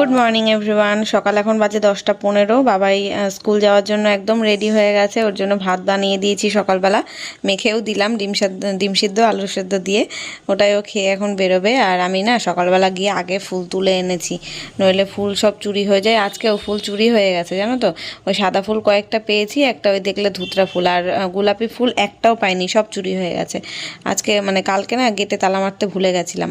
Good morning everyone সকাল এখন বাজে দশটা পনেরো। বাবাই স্কুল যাওয়ার জন্য একদম রেডি হয়ে গেছে। ওর জন্য ভাত বানিয়ে দিয়েছি সকালবেলা। মেখেও দিলাম ডিম সেদ্ধ ডিম সিদ্ধ, আলু সেদ্ধ দিয়ে। ওটাই ও খেয়ে এখন বেরোবে। আর আমি না সকালবেলা গিয়ে আগে ফুল তুলে এনেছি। নইলে ফুল সব চুরি হয়ে যায়। আজকেও ফুল চুরি হয়ে গেছে, জানো তো? ওই সাদা ফুল কয়েকটা পেয়েছি। একটা ওই দেখলে ধুতরা ফুল। আর গোলাপি ফুল একটাও পাইনি। সব চুরি হয়ে গেছে। আজকে মানে কালকে না গেটে তালা মারতে ভুলে গেছিলাম।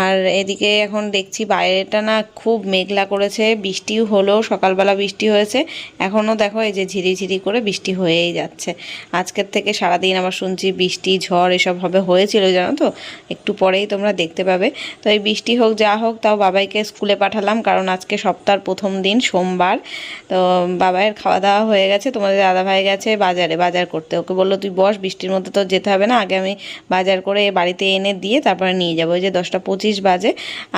আর এদিকে এখন দেখছি বাইরেটা না খুব মেঘলা করেছে, বৃষ্টিও হলো, সকালবেলা বৃষ্টি হয়েছে। এখনও দেখো এই যে ঝিরিঝিরি করে বৃষ্টি হয়েই যাচ্ছে। আজকের থেকে সারাদিন আবার শুনছি বৃষ্টি, ঝড় এসব হবে হয়েছিল, জানো তো? একটু পরেই তোমরা দেখতে পাবে। তো এই বৃষ্টি হোক, যা হোক, তাও বাবাইকে স্কুলে পাঠালাম, কারণ আজকে সপ্তাহের প্রথম দিন, সোমবার। তো বাবাইয়ের খাওয়া দাওয়া হয়ে গেছে, তোমাদের দাদা ভাই গেছে বাজারে, বাজার করতে। ওকে বলল, তুই বস, বৃষ্টির মধ্যে তো যেতে হবে না, আগে আমি বাজার করে বাড়িতে এনে দিয়ে তারপরে নিয়ে যাব। ওই যে দশটা পঁচিশ বাজে,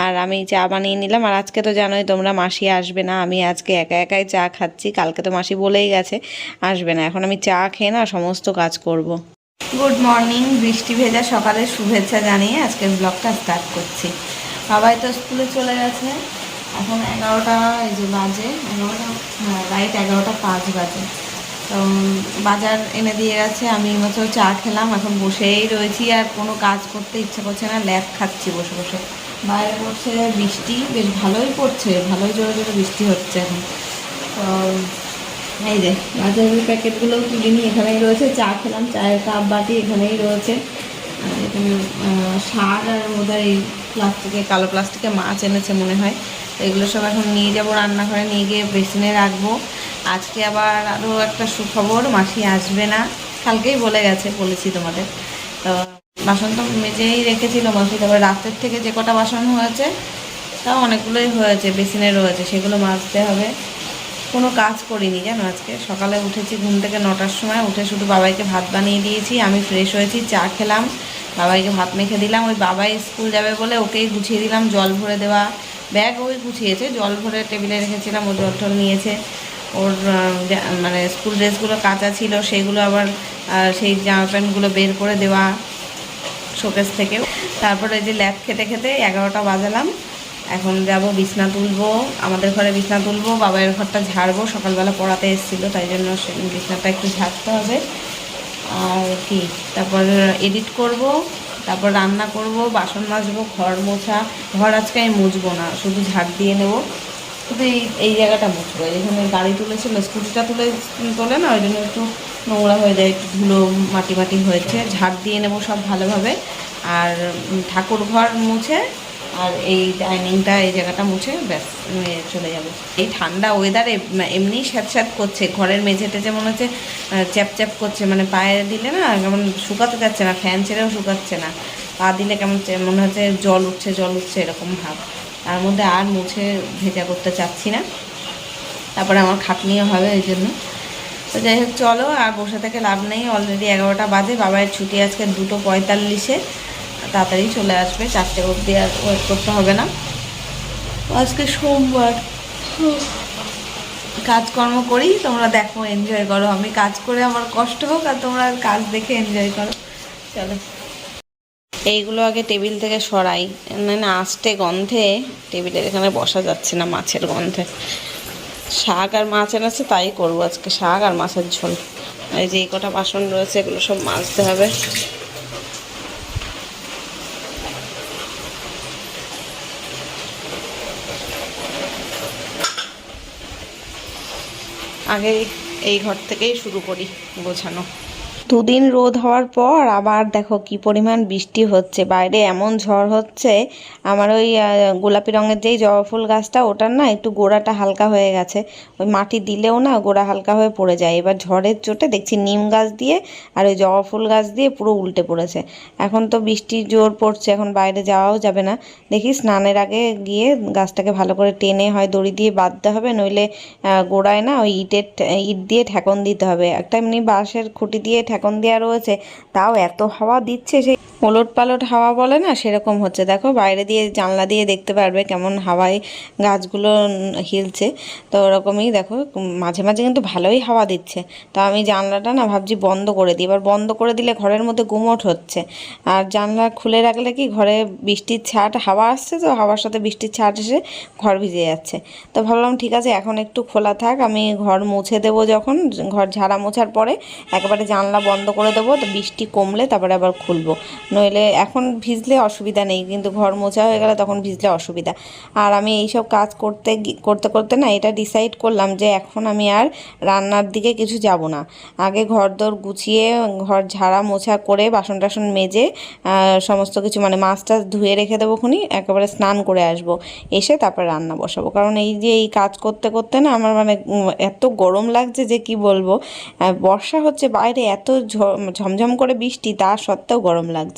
আর আমি চা বানিয়ে নিলাম। আর আজকে তো জানোই তোমরা মাসি আসবে না, আমি আজকে একা একাই চা খাচ্ছি, কালকে তো মাসি বলেই গেছে, আসবে না, এখন আমি চা খেয়ে না সমস্ত কাজ করব। গুড মর্নিং বৃষ্টি ভেজা সকালের শুভেচ্ছা জানিয়ে আজকের ব্লগটা স্টার্ট করছি। সবাই তো স্কুলে চলে গেছে, এখন এগারোটা, এই যে বাজে, এগারোটা হ্যাঁ রাইট এগারোটা পাঁচ বাজে। তো বাজার এনে দিয়ে গেছে, আমি মাত্র চা খেলাম, এখন বসেই রয়েছি আর কোনো কাজ করতে ইচ্ছা করছে না, ল্যাব খাচ্ছি বসে বসে। বাইরে পড়ছে, বৃষ্টি, বেশ ভালোই পড়ছে, ভালোই জোরে জোরে বৃষ্টি হচ্ছে এখন। তো, এই যে, বাজারের প্যাকেটগুলোও তুলিনি এখানেই রয়েছে, চা খেলাম, চায়ের কাপ বাটি এখানেই রয়েছে। এখানে শাক আর ওদের এই প্লাস্টিকে, কালো প্লাস্টিকে মাছ এনেছে মনে হয়। তো এগুলো সব এখন নিয়ে যাব রান্নাঘরে, নিয়ে গিয়ে বেসিনে রাখব। আজকে আবার আরও একটা সুখবর, মাসি আসবে না। কালকেই বলে গেছে, বলেছি তোমাদের। তো বাসন তো মেজেই রেখেছিল মাসি তারপর রাতের থেকে যে কটা বাসন হয়েছে, তাও অনেকগুলোই হয়েছে বেসিনে রয়েছে, সেগুলো মাজতে হবে। কোনো কাজ করিনি, জানো আজকে? সকালে উঠেছি ঘুম থেকে নটার সময়, উঠে শুধু বাবাইকে ভাত বানিয়ে দিয়েছি, আমি ফ্রেশ হয়েছি, চা খেলাম, বাবাইকে ভাত মেখে দিলাম, ওই বাবাই স্কুল যাবে বলে ওকেই গুছিয়ে দিলাম, জল ভরে দেওয়া ব্যাগ ওই গুছিয়েছে, জল ভরে টেবিলে রেখেছিলাম, ও জল টল নিয়েছে। ওর মানে স্কুল ড্রেসগুলো কাঁচা ছিল, সেগুলো আবার সেই জামা প্যান্টগুলো বের করে দেওয়া শোকেস থেকে তারপরে যে ল্যাব খেতে খেতে এগারোটা বাজালাম। এখন যাব বিছনা তুলবো, আমাদের ঘরে বিছনা তুলবো বাবার ঘরটা ঝাড়বো, সকালবেলা পড়াতে এসেছিল, তাই জন্য বিছনাটা একটু ঝাড়তে হবে। আর কি, তারপর এডিট করব, তারপর রান্না করব, বাসন মাজবো, ঘর মোছা। ঘর আজকে আমি মুছবো না, শুধু ঝাড় দিয়ে নেব। শুধু এই এই জায়গাটা মুছবো এখানে গাড়ি তুলেছিল, স্কুটিটা তুলে, তোলে না, ওই জন্য একটু নোংরা হয়ে যায় একটু ধুলো মাটি মাটি হয়েছে ঝাড় দিয়ে নেব সব ভালোভাবে। আর ঠাকুর ঘর মুছে আর এই ডাইনিংটা এই জায়গাটা মুছে ব্যাস চলে যাব। এই ঠান্ডা ওয়েদারে এমনি স্যাঁত করছে ঘরের মেঝে টেঝে মনে হচ্ছে আহ, চ্যাপ চ্যাপ করছে মানে পায়ে দিলে না কেমন শুকাতে যাচ্ছে না ফ্যান ছেড়েও শুকাচ্ছে না পা দিলে কেমন মনে হচ্ছে জল উঠছে জল উঠছে এরকম ভাব। তার মধ্যে আর মুছে ভেজা করতে চাচ্ছি না। তারপরে আমার খাটনিও হবে ওই জন্য। তো যাই হোক, চলো, আর বসে থেকে লাভ নেই। অলরেডি এগারোটা বাজে বাবার ছুটি আজকে দুটো পঁয়তাল্লিশে। তাড়াতাড়ি চলে আসবে, চারটে অবধি আর ওয়েট করতে হবে না। আজকে সোমবার। কাজকর্ম করি, তোমরা দেখো এনজয় করো। আমি কাজ করে আমার কষ্ট হোক, আর তোমরা কাজ দেখে এনজয় করো। চলো। এইগুলো আগে টেবিল থেকে সরাই। না, আস্তে গন্ধে টেবিলের এখানে বসা যাচ্ছে না, মাছের গন্ধে। শাক আর মাছ এনেছে তাই করব আজকে শাক আর মাছের ঝোল। এই যে এই কটা বাসন রয়েছে, এগুলো সব মাজতে হবে। আগে এই ঘর থেকেই শুরু করি গোছানো। দুদিন রোদ হওয়ার পর আবার দেখো কি পরিমাণ বৃষ্টি হচ্ছে। বাইরে এমন ঝড় হচ্ছে, আমার ওই গোলাপি রঙের যেই জবা ফুল গাছটা, ওটার না একটু গোড়াটা হালকা হয়ে গেছে। ওই মাটি দিলেও না গোড়া হালকা হয়ে পড়ে যায়। এবার ঝড়ের চোটে দেখছি নিম গাছ দিয়ে আর ওই জবা ফুল গাছ দিয়ে পুরো উল্টে পড়েছে। এখন তো বৃষ্টি জোর পড়ছে, এখন বাইরে যাওয়াও যাবে না। দেখি স্নানের আগে গিয়ে গাছটাকে ভালো করে টেনে হয় দড়ি দিয়ে বাঁধতে হবে, নইলে গোড়ায় না ওই ইটের ইট দিয়ে ঠেকন দিতে হবে। একটা এমনি বাঁশের খুঁটি দিয়ে দেওয়া রয়েছে তাও এত হাওয়া দিচ্ছে সেই ওলট পালট হাওয়া বলে না? সেরকম হচ্ছে। দেখো, বাইরে দিয়ে জানলা দিয়ে দেখতে পারবে কেমন হাওয়ায় গাছগুলো হিলছে। তো ওরকমই দেখো, মাঝে মাঝে কিন্তু ভালোই হাওয়া দিচ্ছে। তো আমি জানলাটা না ভাবছি বন্ধ করে দিই। এবার বন্ধ করে দিলে ঘরের মধ্যে গুমট হচ্ছে। আর জানলা খুলে রাখলে কি ঘরে বৃষ্টির ছাট, হাওয়া আসছে তো? হাওয়ার সাথে বৃষ্টির ছাট এসে ঘর ভিজে যাচ্ছে। তো ভাবলাম, ঠিক আছে, এখন একটু খোলা থাক। আমি ঘর মুছে দেবো যখন। ঘর ঝাড়া মোছার পরে একেবারে জানলা বন্ধ করে দেবো। তো বৃষ্টি কমলে তারপরে আবার খুলবো। নইলে এখন ভিজলে অসুবিধা নেই, কিন্তু ঘর মোছা হয়ে গেলে তখন ভিজলে অসুবিধা। আর আমি এইসব কাজ করতে করতে করতে না এটা ডিসাইড করলাম যে এখন আমি আর রান্নার দিকে কিছু যাব না। আগে ঘর দর গুছিয়ে, ঘর ঝাড়া মোছা করে, বাসন টাসন মেজে সমস্ত কিছু মানে মাছ টাছ ধুয়ে রেখে দেবো খুনি, একেবারে স্নান করে আসব। এসে তারপর রান্না বসাবো। কারণ এই যে এই কাজ করতে করতে না আমার মানে এত গরম লাগছে যে কি বলব? বর্ষা হচ্ছে বাইরে এত ঝমঝম করে বৃষ্টি, তা সত্ত্বেও গরম লাগছে।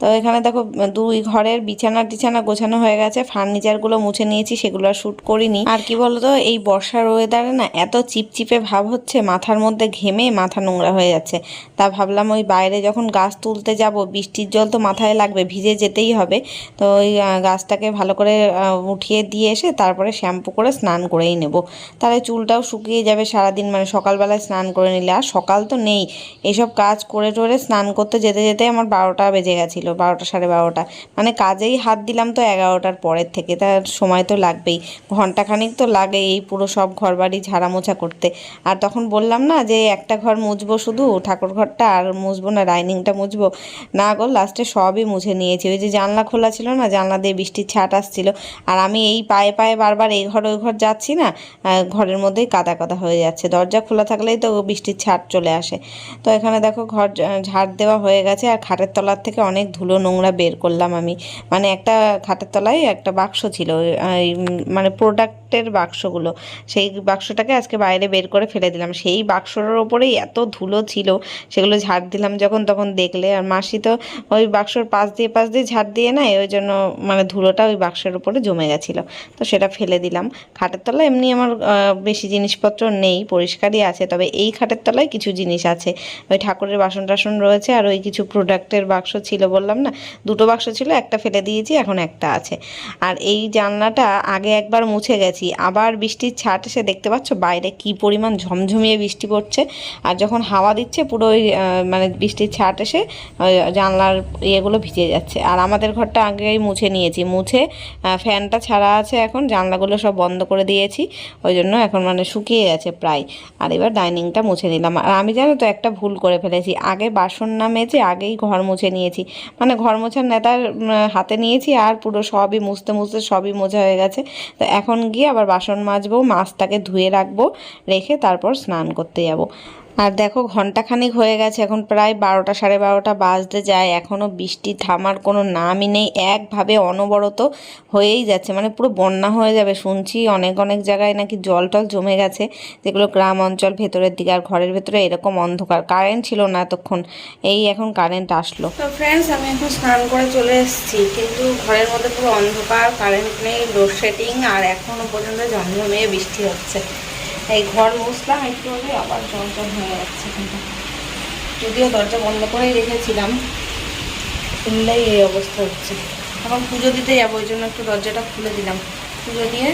তো এখানে দেখো, দুই ঘরের বিছানা টিছানা গোছানো হয়ে গেছে, ফার্নিচারগুলো মুছে নিয়েছি, সেগুলো আর শ্যুট করিনি। আর কি বলতো, এই বর্ষার ওয়েদারে না, এত চিপচিপে ভাব হচ্ছে, মাথার মধ্যে ঘেমে মাথা নোংরা হয়ে যাচ্ছে। তা ভাবলাম ওই বাইরে যখন গাছ তুলতে যাব, বৃষ্টির জল তো মাথায় লাগবে, ভিজে যেতেই হবে। তো ওই গাছটাকে ভালো করে উঠিয়ে দিয়ে এসে তারপরে শ্যাম্পু করে স্নান করেই নেব। তাহলে চুলটাও শুকিয়ে যাবে সারাদিন মানে সকালবেলায় স্নান করে নিলে। আর সকাল তো নেই, এসব কাজ করে টোরে স্নান করতে যেতে যেতে আমার বারোটা বেজে গেছিল, বারোটা সাড়ে বারোটা। মানে কাজেই হাত দিলাম তো এগারোটার পরের থেকে তার সময় তো লাগবেই। ঘন্টাখানিক তো লাগে এই পুরো সব ঘর বাড়ি ঝাড়া মোছা করতে। আর তখন বললাম না যে, একটা ঘর মুছবো শুধু, ঠাকুর ঘরটা আর মুছবো না, ডাইনিংটা মুছবো। না গো, লাস্টে সবই মুছে নিয়েছি। ওই যে জানলা খোলা ছিল না, জানলা দিয়ে বৃষ্টির ছাট আসছিল। আর আমি এই পায়ে পায়ে বারবার এই ঘর ওই ঘর যাচ্ছি না ঘরের মধ্যেই কাদা কাদা হয়ে যাচ্ছে। দরজা খোলা থাকলেই তো বৃষ্টির ছাট চলে আসে। তো এখানে দেখো ঘর ঝাড় দেওয়া হয়ে গেছে, আর খাটের তলার থেকে অনেক ধুলো নোংরা বের করলাম আমি। মানে একটা খাটের তলায় একটা বাক্স ছিল মানে প্রোডাক্টের বাক্সগুলো। সেই বাক্সটাকে আজকে বাইরে বের করে ফেলে দিলাম। সেই বাক্সর ওপরেই এত ধুলো ছিল, সেগুলো ঝাড় দিলাম যখন তখন দেখলে। আর মাসি তো ওই বাক্সর পাশ দিয়ে পাশ দিয়ে ঝাড় দিয়ে নাই ওই জন্য মানে ধুলোটা ওই বাক্সের উপরে জমে গেছিল। তো সেটা ফেলে দিলাম। খাটের তলায় এমনি আমার বেশি জিনিসপত্র নেই, পরিষ্কারই আছে। তবে এই খাটের তলায় কিছু জিনিস আছে। ওই ঠাকুরের বাসন টাসন রয়েছে আর ওই কিছু প্রোডাক্টের বাক্স ছিল বললাম না? দুটো বাক্স ছিল, একটা ফেলে দিয়েছি, এখন একটা আছে। আর এই জানলাটা আগে একবার মুছে গেছি। আবার বৃষ্টির ছাট এসে দেখতে পাচ্ছ বাইরে কি পরিমাণ ঝমঝমিয়ে বৃষ্টি পড়ছে। আর যখন হাওয়া দিচ্ছে, পুরো ওই মানে বৃষ্টির ছাট এসে জানলার ইয়েগুলো ভিজে যাচ্ছে। আর আমাদের ঘরটা আগেই মুছে নিয়েছি। মুছে ফ্যানটা ছাড়া আছে এখন, জানলাগুলো সব বন্ধ করে দিয়েছি। ওই জন্য এখন মানে শুকিয়ে গেছে প্রায়। আর এবার ডাইনিংটা মুছে নিলাম। আর আমি জানো তো একটা ভুল করে ফেলেছি। আগে বাসন না মেজে আগেই ঘর মুছে নিয়েছি। মানে ঘর মোছার নেতার হাতে নিয়েছি আর পুরো সবই মুছতে মুছতে সবই মোছা হয়ে গেছে। তো এখন গিয়ে আবার বাসন মাজবো, মাছটাকে ধুয়ে রাখব, রেখে তারপর স্নান করতে যাব। আর দেখো ঘন্টাখানিক হয়ে গেছে, এখন প্রায় বারোটা সাড়ে বারোটা বাজতে যায় এখনও বৃষ্টি থামার কোনো নামই নেই, একভাবে অনবরত হয়েই যাচ্ছে মানে পুরো বন্যা হয়ে যাবে, শুনছি অনেক অনেক জায়গায় নাকি জল টল জমে গেছে, যেগুলো গ্রাম অঞ্চল ভেতরের দিকে আর ঘরের ভেতরে এরকম অন্ধকার, কারেন্ট ছিল না এতক্ষণ, এই এখন কারেন্ট আসলো। তো ফ্রেন্ডস আমি এখন স্নান করে চলে এসেছি, কিন্তু ঘরের মধ্যে পুরো অন্ধকার, কারেন্ট নেই লোডশেডিং আর এখনও পর্যন্ত ঝমঝমিয়ে বৃষ্টি হচ্ছে। এই ঘর মুছলাম, একটু আগে আবার জল জল হয়ে যাচ্ছে কিন্তু। যদিও দরজা বন্ধ করেই রেখেছিলাম খুললেই এই অবস্থা হচ্ছে। এখন পুজো দিতে যাব, ওই জন্য একটু দরজাটা খুলে দিলাম। পুজো দিয়ে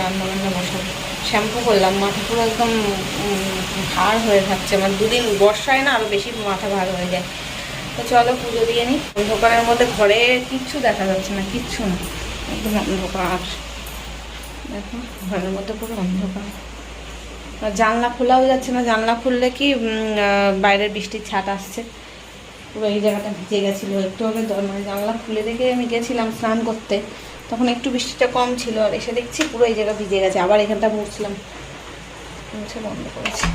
রান্না বান্না বসাবো। শ্যাম্পু করলাম, মাথা পুরো একদম ভার হয়ে থাকছে। মানে দুদিন বর্ষায় না আরও বেশি মাথা ভার হয়ে যায়। তো চলো পুজো দিয়ে নিই অন্ধকারের মধ্যে ঘরে কিচ্ছু দেখা যাচ্ছে না, কিচ্ছু না। একদম অন্ধকার। দেখো, ঘরের মধ্যে পুরো অন্ধকার। জানলা খোলাও যাচ্ছে না। জানলা খুললে কি বাইরের বৃষ্টির ছাট আসছে। পুরো এই জায়গাটা ভিজে গেছিল। একটু আগে মানে জানলা খুলে রেখে আমি গেছিলাম স্নান করতে। তখন একটু বৃষ্টিটা কম ছিল আর এসে দেখছি পুরো এই জায়গা ভিজে গেছে। আবার এখানটা মুছলাম। মুছে বন্ধ করেছি।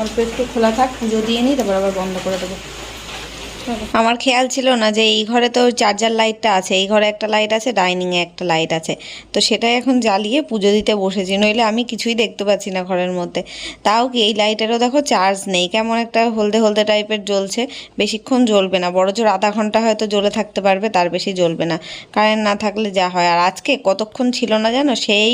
অল্প একটু খোলা থাক, পুজো দিয়ে নিই, তারপর আবার বন্ধ করে দেবো। আমার খেয়াল ছিল না যে এই ঘরে তো চার্জার লাইটটা আছে, এই ঘরে একটা লাইট আছে, ডাইনিংয়ে একটা লাইট আছে। তো সেটাই এখন জ্বালিয়ে পুজো দিতে বসেছি, নইলে আমি কিছুই দেখতে পাচ্ছি না ঘরের মধ্যে। তাও কি এই লাইটেরও দেখো চার্জ নেই, কেমন একটা হলদে হলদে টাইপের জ্বলছে, বেশিক্ষণ জ্বলবে না। বড় জোর আধা ঘণ্টা হয়তো জ্বলে থাকতে পারবে, তার বেশি জ্বলবে না। কারেন্ট না থাকলে যা হয়। আর আজকে কতক্ষণ ছিল না জানো? সেই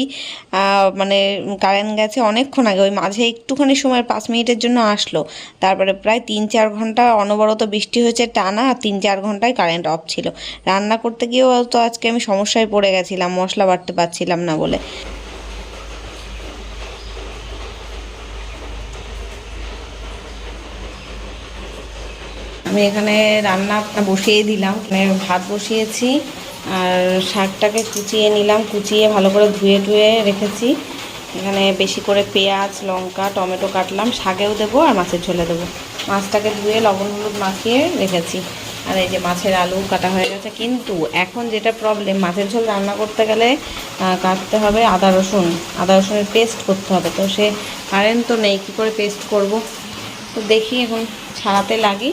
মানে কারেন্ট গেছে অনেকক্ষণ আগে, ওই মাঝে একটুখানি সময়, পাঁচ মিনিটের জন্য আসলো। তারপরে প্রায় তিন চার ঘণ্টা অনবরত বৃষ্টি হয়েছে টানা তিন চার ঘন্টায় কারেন্ট অফ ছিল। রান্না করতে গিয়েও তো আজকে আমি সমস্যায় পড়ে গেছিলাম, মশলা বাটতে পারছিলাম না বলে। আমি এখানে রান্না বসিয়ে দিলাম। মানে ভাত বসিয়েছি, আর শাকটাকে কুচিয়ে নিলাম, কুচিয়ে ভালো করে ধুয়ে ধুয়ে রেখেছি। এখানে বেশি করে পেঁয়াজ, লঙ্কা, টমেটো কাটলাম, শাকেও দেবো আর মাছের ঝোলে দেবো। মাছটাকে ধুয়ে লবণ হলুদ মাখিয়ে রেখেছি। আর এই যে মাছের আলু কাটা হয়ে গেছে, কিন্তু এখন যেটা প্রবলেম মাছের ঝোল রান্না করতে গেলে কাটতে হবে আদা রসুন। আদা রসুনের পেস্ট করতে হবে। তো সে কারেন্ট তো নেই, কী করে পেস্ট করব? তো দেখি এখন ছাড়াতে লাগি,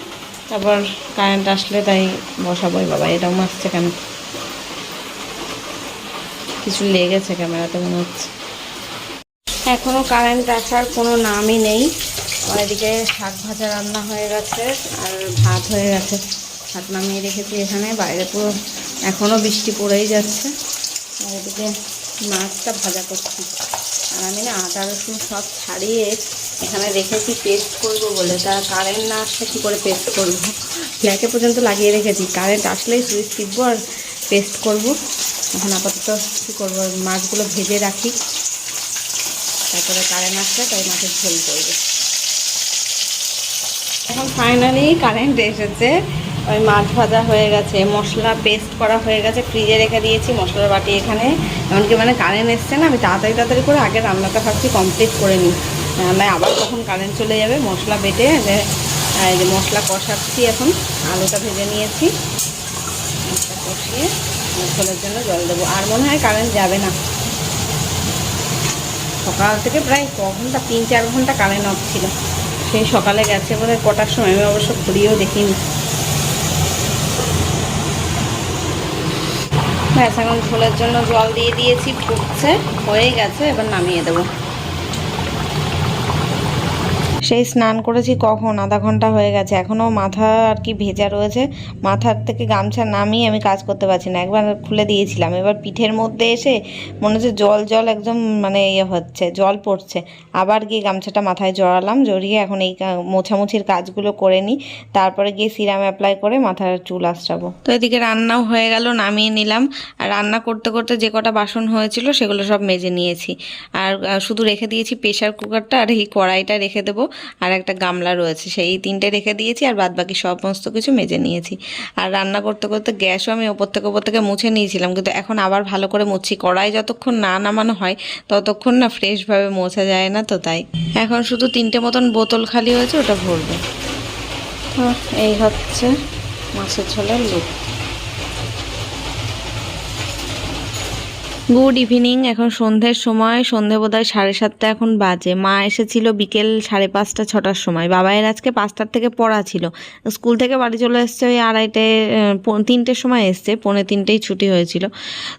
তারপর কারেন্ট আসলে তাই বসাবোই বাবা, এটাও মারছে কেন? কিছু লেগেছে ক্যামেরাতে মনে হচ্ছে। এখনও কারেন্ট আসার কোনো নামই নেই। আমার এদিকে শাক ভাজা রান্না হয়ে গেছে আর ভাত হয়ে গেছে। ভাত নামিয়ে রেখেছি এখানে, বাইরে পুরো এখনও বৃষ্টি পড়েই যাচ্ছে। আর এদিকে মাছটা ভাজা করছি। আর আমি না আদা, রসুন সব ছাড়িয়ে এখানে রেখেছি পেস্ট করব বলে। তা কারেন্ট না আসলে কী করে পেস্ট করব? ফ্ল্যাকে পর্যন্ত লাগিয়ে রেখেছি। কারেন্ট আসলেই সুইচ টিপবো আর পেস্ট করব। এখন আপাতত কী করব? মাছগুলো ভেজে রাখি। তারপরে কারেন্ট আসলে তাই মাছের ঝোল করবে। এখন ফাইনালি কারেন্ট এসেছে। ওই মাছ ভাজা হয়ে গেছে, মশলা পেস্ট করা হয়ে গেছে ফ্রিজে রেখে দিয়েছি, মশলার বাটি এখানে। এমনকি মানে কারেন্ট এসছে না, আমি তাড়াতাড়ি তাড়াতাড়ি করে আগে রান্নাটা ভাবছি কমপ্লিট করে নিই। রান্নায় আবার কখন কারেন্ট চলে যাবে, মশলা বেটে, এই যে মশলা কষাচ্ছি এখন, আলুটা ভেজে নিয়েছি। মশলা কষিয়ে ঝোলের জন্য জল দেবো। আর মনে হয় কারেন্ট যাবে না। সকাল থেকে প্রায় ক ঘণ্টা, তিন চার ঘণ্টা কারেন্ট অফ ছিল। সেই সকালে গেছে বলে কটার সময় আমি অবশ্য ঘুরিয়েও দেখিনি। ব্যাস, এখন ঝোলের জন্য জল দিয়ে দিয়েছি, ফুটছে, হয়ে গেছে, এবার নামিয়ে দেবো। সেই স্নান করেছি কখন? আধা ঘণ্টা হয়ে গেছে। এখনও মাথা আর কি ভেজা রয়েছে। মাথার থেকে গামছা নামিয়ে আমি কাজ করতে পারছি না। একবার খুলে দিয়েছিলাম। এবার পিঠের মধ্যে এসে মনে হচ্ছে জল জল একদম মানে ইয়ে হচ্ছে, জল পড়ছে। আবার গিয়ে গামছাটা মাথায় জড়ালাম, জড়িয়ে এখন এই মোছামুছির কাজগুলো করে নিই। তারপরে গিয়ে সিরাম অ্যাপ্লাই করে মাথার চুল আশ্রাবো তো এদিকে রান্নাও হয়ে গেল, নামিয়ে নিলাম। আর রান্না করতে করতে যে কটা বাসন হয়েছিল সেগুলো সব মেজে নিয়েছি। আর শুধু রেখে দিয়েছি প্রেশার কুকারটা আর এই কড়াইটা রেখে দেবো। আর একটা গামলা রয়েছে, সেই তিনটে রেখে দিয়েছি আর বাদ বাকি সমস্ত কিছু মেজে নিয়েছি। আর রান্না করতে করতে গ্যাসও আমি ওপর থেকে ওপর থেকে মুছে নিয়েছিলাম, কিন্তু এখন আবার ভালো করে মুছছি কড়াই যতক্ষণ না নামানো হয়, ততক্ষণ না ফ্রেশভাবে মোছা যায় না তো তাই। এখন শুধু তিনটে মতন বোতল খালি হয়েছে, ওটা ভরবে। এই হচ্ছে মাছের ঝোলের লুক। গুড ইভিনিং এখন সন্ধ্যের সময়, সন্ধে বোধহয় সাড়ে সাতটা এখন বাজে। মা এসেছিল বিকেল সাড়ে পাঁচটা, ছটার সময়। বাবাইয়ের আজকে পাঁচটার থেকে পড়া ছিল। স্কুল থেকে বাড়ি চলে এসছে ওই আড়াইটে তিনটের সময় এসছে, পৌনে তিনটেই ছুটি হয়েছিল।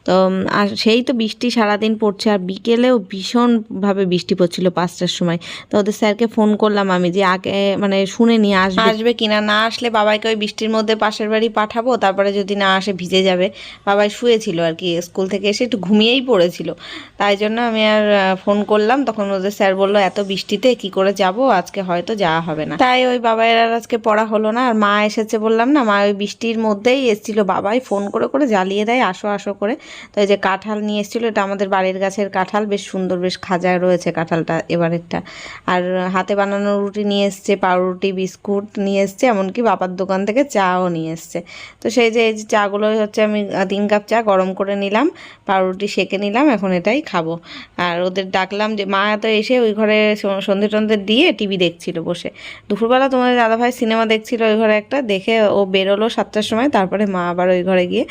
তো আর সেই তো বৃষ্টি সারাদিন পড়ছে, আর বিকেলেও ভীষণভাবে বৃষ্টি পড়ছিল পাঁচটার সময়। তো ওদের স্যারকে ফোন করলাম আমি যে, আগে মানে শুনে নিয়ে আসবে। আসবে কিনা না? আসলে বাবাইকে ওই বৃষ্টির মধ্যে পাশের বাড়ি পাঠাবো, তারপরে যদি না আসে ভিজে যাবে। বাবাই শুয়েছিল আর কি, স্কুল থেকে এসে একটু ঘুমিয়েই পড়েছিল। তাই জন্য আমি আর ফোন করলাম। তখন ওদের স্যার বলল, এত বৃষ্টিতে কি করে যাব? আজকে হয়তো যাওয়া হবে না। তাই ওই বাবাইয়ের আর আজকে পড়া হলো না। আর মা এসেছে বললাম না, মা ওই বৃষ্টির মধ্যেই এসেছিল। বাবাই ফোন করে করে জ্বালিয়ে দেয়, আসো আসো করে। তো এই যে কাঁঠাল নিয়ে এসেছিল, এটা আমাদের বাড়ির গাছের কাঁঠাল। বেশ সুন্দর, বেশ খাজা রয়েছে কাঁঠালটা এবারেরটা। আর হাতে বানানো রুটি নিয়ে এসছে, পাউরুটি, বিস্কুট নিয়ে এসছে, এমনকি বাবার দোকান থেকে চাও নিয়ে এসছে। তো সেই যে, এই যে চাগুলোই হচ্ছে আমি তিন কাপ চা গরম করে নিলাম, পাউরুটি রুটি সেকে নিলাম, এখন এটাই খাব। আর ওদের ডাকলাম যে, মা তো এসে ওই ঘরে সন্ধে টন্ধে দিয়ে টিভি দেখছিল বসে। দুপুরবেলা তোমাদের দাদাভাই সিনেমা দেখছিল ওই ঘরে একটা, দেখে ও বেরোলো সাতটার সময়, তারপরে মা আবার ওই ঘরে গিয়ে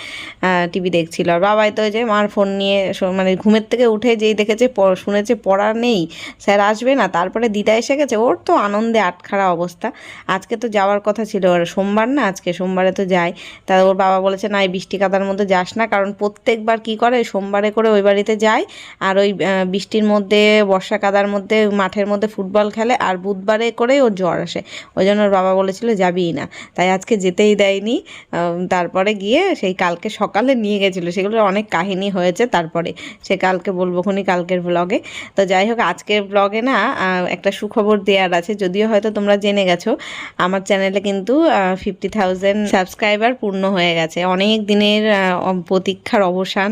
টিভি দেখছিল। আর বাবাই তো যে মার ফোন নিয়ে মানে ঘুমের থেকে উঠে যেই দেখেছে শুনেছে পড়া নেই, স্যার আসবে না, তারপরে দিদা এসে গেছে, ওর তো আনন্দে আটখারা অবস্থা। আজকে তো যাওয়ার কথা ছিল ওর সোমবার না, আজকে সোমবারে তো যায় তা ওর বাবা বলেছে, না, এই বৃষ্টি কাদার মধ্যে যাস না, কারণ প্রত্যেকবার কি করে, সোমবারে করে ওই বাড়িতে যায় আর ওই বৃষ্টির মধ্যে, বর্ষা কাদার মধ্যে, মাঠের মধ্যে ফুটবল খেলে আর বুধবারে করে ওর জ্বর আসে। ওই জন্য ওর বাবা বলেছিল যাবিই না। তাই আজকে যেতেই দেয়নি। তারপরে গিয়ে সেই কালকে সকালে নিয়ে গেছিল। সেগুলো অনেক কাহিনী হয়েছে তারপরে। সে কালকে বলব খুনি কালকের ব্লগে তো যাই হোক, আজকের ব্লগে না একটা সুখবর দেওয়ার আছে। যদিও হয়তো তোমরা জেনে গেছো, আমার চ্যানেলে কিন্তু ফিফটি থাউজেন্ড সাবস্ক্রাইবার পূর্ণ হয়ে গেছে। অনেক দিনের প্রতীক্ষার অবসান,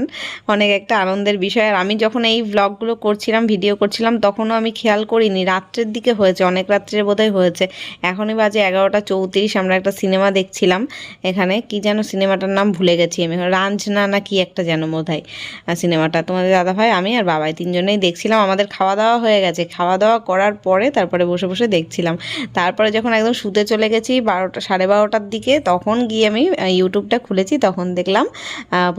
অনেক একটা আনন্দের বিষয়। আর আমি যখন এই ব্লগগুলো করছিলাম ভিডিও করছিলাম, তখনও আমি খেয়াল করিনি, রাত্রের দিকে হয়েছে, অনেক রাত্রে বোধহয় হয়েছে। এখনই বাজে এগারোটা চৌত্রিশ, আমরা একটা সিনেমা দেখছিলাম এখানে। কি যেন সিনেমাটার নাম ভুলে গেছি আমি, রাঞ্জনা না কি একটা যেন বোধ হয় সিনেমাটা তোমাদের দাদা ভাই আমি আর বাবাই তিনজনেই দেখছিলাম, আমাদের খাওয়া দাওয়া হয়ে গেছে। খাওয়া দাওয়া করার পরে তারপরে বসে বসে দেখছিলাম। তারপরে যখন একদম শুতে চলে গেছি বারোটা, সাড়ে বারোটার দিকে, তখন গিয়ে আমি ইউটিউবটা খুলেছি, তখন দেখলাম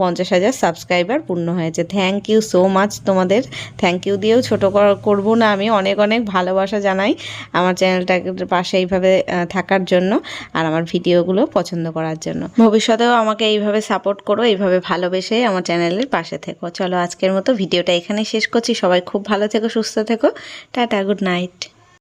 পঞ্চাশ হাজার সাবস্ক্রাইবার পূর্ণ হয়েছে। থ্যাংক ইউ সো মাচ তোমাদের। থ্যাংক ইউ দিয়েও ছোটো করব না আমি। অনেক অনেক ভালোবাসা জানাই আমার চ্যানেলটার পাশে এইভাবে থাকার জন্য আর আমার ভিডিওগুলো পছন্দ করার জন্য। ভবিষ্যতেও আমাকে এইভাবে সাপোর্ট করো, এইভাবে ভালোবেসে আমার চ্যানেলের পাশে থেকো। চলো আজকের মতো ভিডিওটা এখানেই শেষ করছি। সবাই খুব ভালো থেকো, সুস্থ থেকো। Tata good night